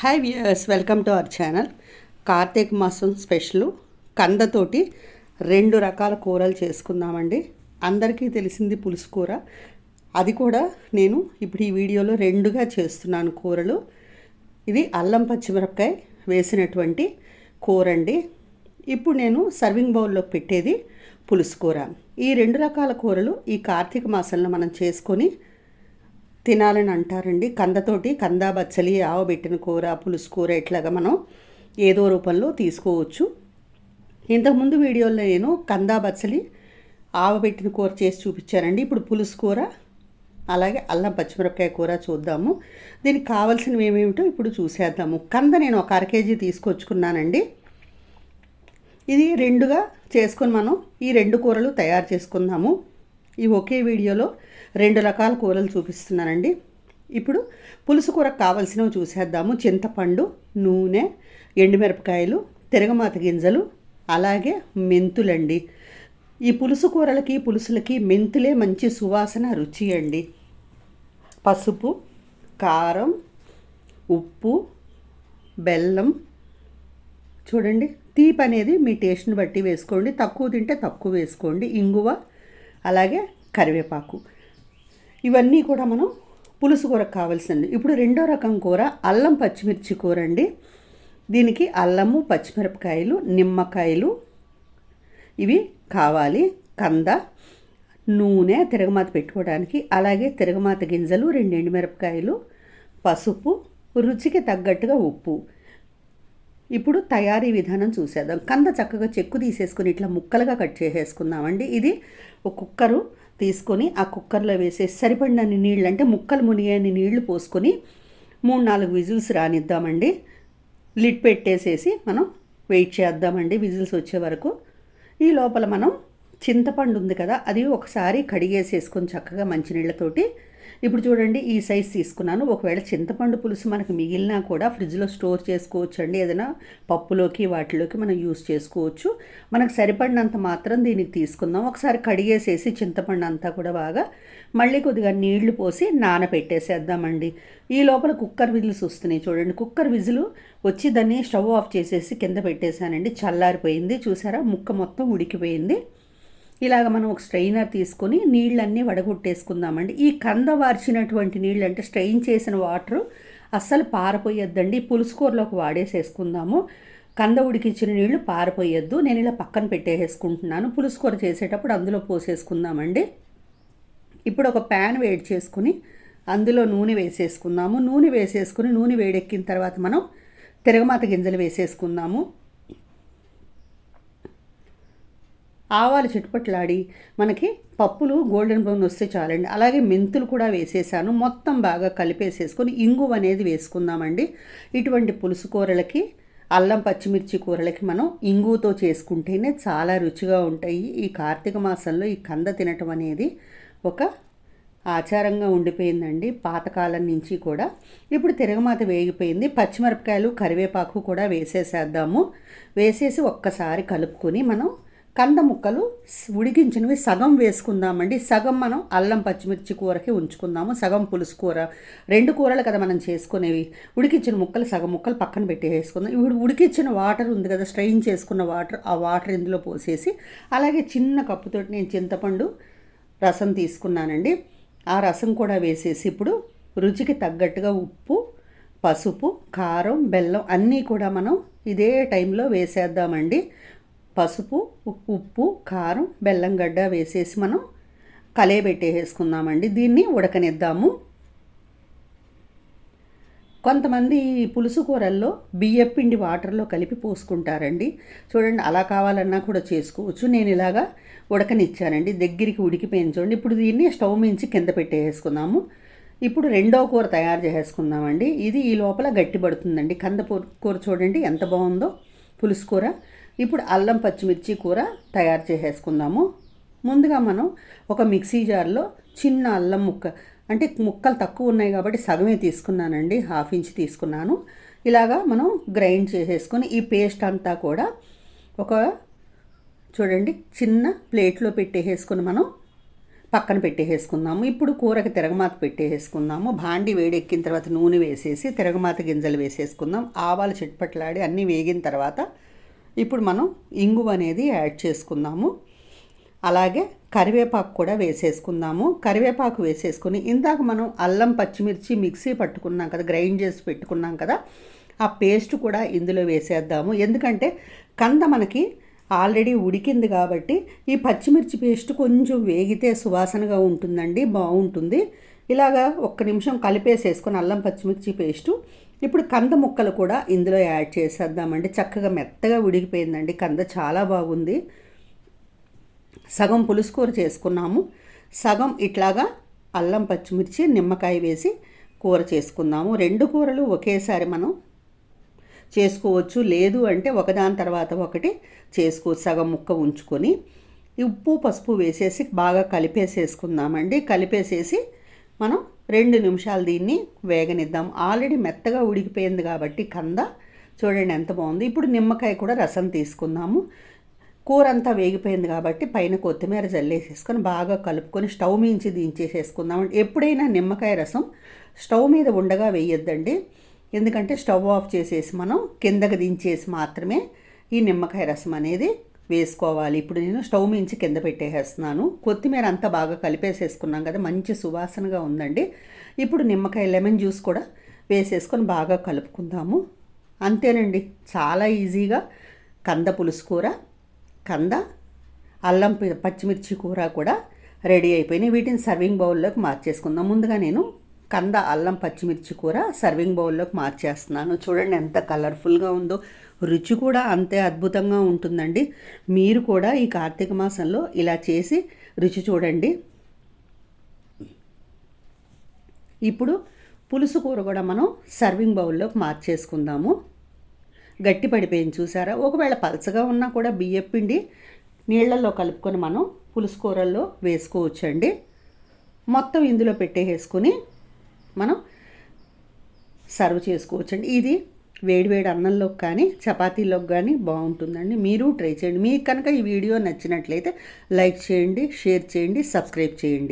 Hi viewers welcome to our channel Kartika మాసం special. కందతోటి రెండు రకాల కూరలు చేసుకుందామండి. అందరికీ తెలిసింది పులుసు కూర. అది కూడా నేను ఇప్పుడు ఈ వీడియోలో రెండుగా చేస్తున్నాను కూరలు. ఇది అల్లం పచ్చిమిరపకాయ వేసినటువంటి కూర అండి ఇప్పుడు నేను సర్వింగ్ బౌల్లో పెట్టేది పులుసు కూర. ఈ రెండు రకాల కూరలు ఈ కార్తీక మాసంలో మనం చేసుకొని తినాలని అంటారండి. కందతోటి కంద బచ్చలి ఆవబెట్టిన కూర పులుసు కూర ఇట్లాగా మనం ఏదో రూపంలో తీసుకోవచ్చు. ఇంతకుముందు వీడియోలో నేను కంద బచ్చలి ఆవబెట్టిన కూర చేసి చూపించానండి. ఇప్పుడు పులుసు కూర అలాగే అల్లం పచ్చిమిరపకాయ కూర చూద్దాము. దీనికి కావాల్సినవి ఏమేమిటో ఇప్పుడు చూసేద్దాము. కంద నేను ఒక అర కేజీ తీసుకొచ్చుకున్నానండి. ఇది రెండుగా చేసుకొని మనం ఈ రెండు కూరలు తయారు చేసుకుందాము. ఈ ఒకే వీడియోలో రెండు రకాల కూరలు చూపిస్తున్నానండి. ఇప్పుడు పులుసు కూరకు కావలసినవి చూసేద్దాము. చింతపండు నూనె ఎండుమిరపకాయలు తిరగమాత గింజలు అలాగే మెంతులండి. ఈ పులుసు కూరలకి పులుసులకి మెంతులే మంచి సువాసన రుచి అండి. పసుపు కారం ఉప్పు బెల్లం. చూడండి తీపి అనేది మీ టేస్ట్ని బట్టి వేసుకోండి. తక్కువ తింటే తక్కువ వేసుకోండి. ఇంగువ అలాగే కరివేపాకు. ఇవన్నీ కూడా మనం పులుసు కూరకు కావాల్సింది ఇప్పుడు రెండో రకం కూర అల్లం పచ్చిమిర్చి కూర అండి. దీనికి అల్లము పచ్చిమిరపకాయలు నిమ్మకాయలు. ఇవి కావాలి. కంద నూనె తిరగమాత పెట్టుకోవడానికి. అలాగే తిరగమాత గింజలు రెండు ఎండుమిరపకాయలు పసుపు రుచికి తగ్గట్టుగా ఉప్పు. ఇప్పుడు తయారీ విధానం చూసేద్దాం. కంద చక్కగా చెక్కు తీసేసుకుని ఇట్లా ముక్కలుగా కట్ చేసేసుకుందామండి. ఇది ఒక కుక్కరు తీసుకొని ఆ కుక్కర్లో వేసేసి సరిపడినన్ని నీళ్ళు అంటే ముక్కలు మునిగేని నీళ్ళు పోసుకొని మూడు నాలుగు విజిల్స్ రానిద్దామండి. లిడ్ పెట్టేసేసి మనం వెయిట్ చేద్దామండి విజిల్స్ వచ్చే వరకు. ఈ లోపల మనం చింతపండు ఉంది కదా అది ఒకసారి కడిగేసేసుకొని చక్కగా మంచినీళ్ళతోటి ఇప్పుడు చూడండి ఈ సైజ్ తీసుకున్నాను. ఒకవేళ చింతపండు పులుసు మనకు మిగిలినా కూడా ఫ్రిడ్జ్లో స్టోర్ చేసుకోవచ్చు అండి ఏదైనా పప్పులోకి వాటిలోకి మనం యూస్ చేసుకోవచ్చు. మనకు సరిపడినంత మాత్రం దీనికి తీసుకుందాం. ఒకసారి కడిగేసేసి చింతపండు అంతా కూడా బాగా మళ్ళీ కొద్దిగా నీళ్ళు పోసి నానబెట్టేసేద్దామండి. ఈ లోపల కుక్కర్ విజిల్స్ వస్తున్నాయి చూడండి. కుక్కర్ విజిల్ వచ్చి దాన్ని స్టవ్ ఆఫ్ చేసేసి కింద పెట్టేశానండి. చల్లారిపోయింది. చూసారా? ముక్క మొత్తం ఉడికిపోయింది. ఇలాగ మనం ఒక స్ట్రైనర్ తీసుకొని నీళ్ళన్నీ వడగొట్టేసుకుందామండి. ఈ కంద వార్చినటువంటి నీళ్ళు అంటే స్ట్రెయిన్ చేసిన వాటర్ అస్సలు పారపోయొద్దండి. పులుసుకూరలోకి వాడేసేసుకుందాము. కంద ఉడికించిన నీళ్ళు పారిపోయొద్దు. నేను ఇలా పక్కన పెట్టేసుకుంటున్నాను. పులుసు కూర చేసేటప్పుడు అందులో పోసేసుకుందామండి. ఇప్పుడు ఒక ప్యాన్ వేడి చేసుకుని అందులో నూనె వేసేసుకుందాము. నూనె వేసేసుకుని నూనె వేడెక్కిన తర్వాత మనం తిరగమాత గింజలు వేసేసుకుందాము. ఆవాలు చిటుపట్లాడి మనకి పప్పులు గోల్డెన్ బ్రౌన్ వస్తే చాలండి. అలాగే మెంతులు కూడా వేసేసాను. మొత్తం బాగా కలిపేసేసుకొని ఇంగు అనేది వేసుకుందామండి. ఇటువంటి పులుసు కూరలకి అల్లం పచ్చిమిర్చి కూరలకి మనం ఇంగుతో చేసుకుంటేనే చాలా రుచిగా ఉంటాయి. ఈ కార్తీక మాసంలో ఈ కంద తినటం అనేది ఒక ఆచారంగా ఉండిపోయిందండి. పాతకాలం నుంచి కూడా. ఇప్పుడు తిరగమాత వేగిపోయింది. పచ్చిమిరపకాయలు కరివేపాకు కూడా వేసేసేద్దాము. వేసేసి ఒక్కసారి కలుపుకొని మనం కంద ముక్కలు ఉడికించినవి సగం వేసుకుందామండి. సగం మనం అల్లం పచ్చిమిర్చి కూరకి ఉంచుకుందాము. సగం పులుసు కూర రెండు కూరలు కదా మనం చేసుకునేవి. ఉడికించిన ముక్కలు సగం ముక్కలు పక్కన పెట్టి వేసుకుందాం ఇప్పుడు ఉడికించిన వాటర్ ఉంది కదా స్ట్రెయిన్ చేసుకున్న వాటర్ ఆ వాటర్ ఇందులో పోసేసి అలాగే చిన్న కప్పుతో నేను చింతపండు రసం తీసుకున్నానండి. ఆ రసం కూడా వేసేసి ఇప్పుడు రుచికి తగ్గట్టుగా ఉప్పు పసుపు కారం బెల్లం అన్నీ కూడా మనం ఇదే టైంలో వేసేద్దామండి. పసుపు ఉప్పు కారం బెల్లం గడ్డ వేసేసి మనం కలయబెట్టేసుకుందామండి దీన్ని ఉడకనిద్దాము. కొంతమంది పులుసు కూరల్లో బియ్యపిండి వాటర్లో కలిపి పోసుకుంటారండి. చూడండి అలా కావాలన్నా కూడా చేసుకోవచ్చు. నేను ఇలాగా ఉడకనిచ్చానండి. దగ్గరికి ఉడికిపోయింది చూడండి. ఇప్పుడు దీన్ని స్టవ్ మించి కింద పెట్టేసుకుందాము ఇప్పుడు రెండో కూర తయారు చేసుకుందామండి ఇది ఈ లోపల గట్టిపడుతుందండి. కంద కూర చూడండి ఎంత బాగుందో పులుసు కూర. ఇప్పుడు అల్లం పచ్చిమిర్చి కూర తయారు చేసేసుకుందాము. ముందుగా మనం ఒక మిక్సీ జార్లో చిన్న అల్లం ముక్క అంటే ముక్కలు తక్కువ ఉన్నాయి కాబట్టి సగమే తీసుకున్నానండి హాఫ్ ఇంచ్ తీసుకున్నాను. ఇలాగా మనం గ్రైండ్ చేసేసుకొని ఈ పేస్ట్ అంతా కూడా ఒక చూడండి చిన్న ప్లేట్లో పెట్టేసుకొని మనం పక్కన పెట్టేసేసుకుందాము. ఇప్పుడు కూరకి తిరగమాత పెట్టేసుకుందాము భాండి వేడెక్కిన తర్వాత నూనె వేసేసి తిరగమాత గింజలు వేసేసుకుందాం. ఆవాలు చిట్పట్లాడి అన్నీ వేగిన తర్వాత ఇప్పుడు మనం ఇంగు అనేది యాడ్ చేసుకుందాము. అలాగే కరివేపాకు కూడా వేసేసుకుందాము. కరివేపాకు వేసేసుకుని ఇందాక మనం అల్లం పచ్చిమిర్చి మిక్సీ పట్టుకున్నాం కదా గ్రైండ్ చేసి పెట్టుకున్నాం కదా ఆ పేస్ట్ కూడా ఇందులో వేసేద్దాము. ఎందుకంటే కంద మనకి ఆల్రెడీ ఉడికింది కాబట్టి ఈ పచ్చిమిర్చి పేస్ట్ కొంచెం వేగితే సువాసనగా ఉంటుందండి బాగుంటుంది. ఇలాగా ఒక్క నిమిషం కలిపేసేసుకొని అల్లం పచ్చిమిర్చి పేస్టు. ఇప్పుడు కంద ముక్కలు కూడా ఇందులో యాడ్ చేసేద్దామండి. చక్కగా మెత్తగా ఉడికిపోయిందండి కంద చాలా బాగుంది. సగం పులుసు కూర చేసుకున్నాము. సగం ఇట్లాగా అల్లం పచ్చిమిర్చి నిమ్మకాయ వేసి కూర చేసుకుందాము. రెండు కూరలు ఒకేసారి మనం చేసుకోవచ్చు. లేదు అంటే ఒకదాని తర్వాత ఒకటి చేసుకోవచ్చు సగం ముక్క ఉంచుకొని. ఉప్పు పసుపు వేసేసి బాగా కలిపేసేసుకుందామండి. కలిపేసేసి మనం రెండు నిమిషాలు దీన్ని వేగనిద్దాం. ఆల్రెడీ మెత్తగా ఉడికిపోయింది కాబట్టి కంద చూడండి ఎంత బాగుంది. ఇప్పుడు నిమ్మకాయ కూడా రసం తీసుకుందాము. కూర అంతా వేగిపోయింది కాబట్టి పైన కొత్తిమీర జల్లేసేసుకొని బాగా కలుపుకొని స్టవ్ మించి దించేసేసుకుందాం. ఎప్పుడైనా నిమ్మకాయ రసం స్టవ్ మీద ఉండగా వేయొద్దండి. ఎందుకంటే స్టవ్ ఆఫ్ చేసేసి మనం కిందకి దించేసి మాత్రమే ఈ నిమ్మకాయ రసం అనేది వేసుకోవాలి. ఇప్పుడు నేను స్టవ్ మించి కింద పెట్టేసేస్తున్నాను. కొత్తిమీర అంతా బాగా కలిపేసేసుకున్నాం కదా మంచి సువాసనగా ఉందండి. ఇప్పుడు నిమ్మకాయ లెమన్ జ్యూస్ కూడా వేసేసుకొని బాగా కలుపుకుందాము. అంతేనండి చాలా ఈజీగా. కంద పులుసు కూర కంద అల్లం పచ్చిమిర్చి కూర కూడా రెడీ అయిపోయినాయి. వీటిని సర్వింగ్ బౌల్లోకి మార్చేసుకుందాం. ముందుగా నేను కంద అల్లం పచ్చిమిర్చి కూర సర్వింగ్ బౌల్లోకి మార్చేస్తున్నాను. చూడండి ఎంత కలర్ఫుల్గా ఉందో. రుచి కూడా అంతే అద్భుతంగా ఉంటుందండి. మీరు కూడా ఈ కార్తీక మాసంలో ఇలా చేసి రుచి చూడండి. ఇప్పుడు పులుసు కూర కూడా మనం సర్వింగ్ బౌల్లోకి మార్చేసుకుందాము. గట్టి పడిపోయింది చూసారా? ఒకవేళ పలచగా ఉన్నా కూడా బియ్యం పిండి నీళ్ళల్లో కలుపుకొని మనం పులుసు కూరల్లో వేసుకోవచ్చండి. మొత్తం ఇందులో పెట్టేసుకొని మనం సర్వ్ చేసుకోవచ్చండి. ఇది వేడివేడి అన్నంలోకి కానీ చపాతీలోకి కానీ బాగుంటుందండి. మీరు ట్రై చేయండి. మీకు కనుక ఈ వీడియో నచ్చినట్లయితే లైక్ చేయండి షేర్ చేయండి సబ్స్క్రైబ్ చేయండి.